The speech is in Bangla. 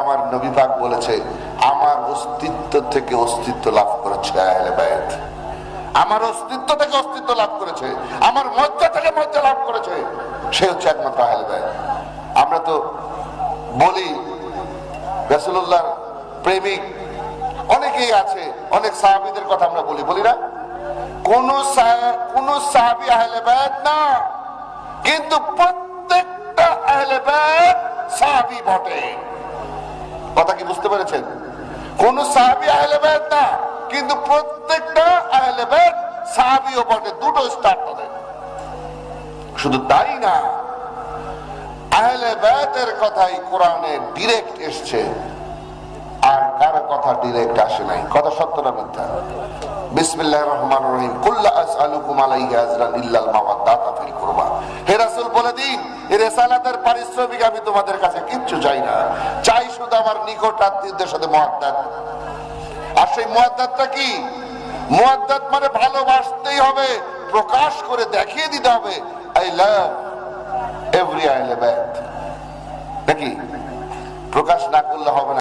আমার নবী পাক বলেছে, আমার অস্তিত্ব থেকে অস্তিত্ব লাভ করেছে আহলে বায়াত আমার অস্তিত্ব থেকে অস্তিত্ব লাভ করেছে, আমার মজ্জা থেকে মজ্জা লাভ করেছে, সে হচ্ছে একমাত্র আহলে বায়াত আমরা তো বলি, রাসূলুল্লাহর প্রেমিক অনেকেই আছে, অনেক সাহাবীদের কথা আমরা বলি বলি না? কোন কোন সাহাবী আহলে বায়াত না, কিন্তু প্রত্যেকটা আহলে বায়াত সাহাবী বটে। কথা কি বুঝতে পেরেছেন? কোন সাহাবী আহলে বায়াত না, কিন্তু প্রত্যেকটা আহলে বায়াত সাহাবীও বটে, দুটো স্টার তাদের। শুধু তাই না, আহলে বায়াতের কথাই কোরআনে ডিরেক্ট এসছে, আর কারও কথা ডিরেক্ট আসে নাই? কথা সত্য না মিথ্যা? বিসমিল্লাহ রহমান রহিম। কুল্লা আসআলুকুম আলাইহি আজরান ইল্লাল মাওয়াদ্দাতা ফিল কুরবা। হে রাসূল, বলে দিন রিসালাতের পারিশ্রমিক আমি তোমাদের কাছে কিচ্ছু চাই না। চাই শুধু আমার নিকট আত্মীয়দের সাথে আর সেই মহাদ্দাতটা কি? মহাদ্দাত মানে ভালোবাসতেই হবে, প্রকাশ করে দেখিয়ে দিতে হবে। I love every I love নাকি? প্রকাশ না করলে হবে না।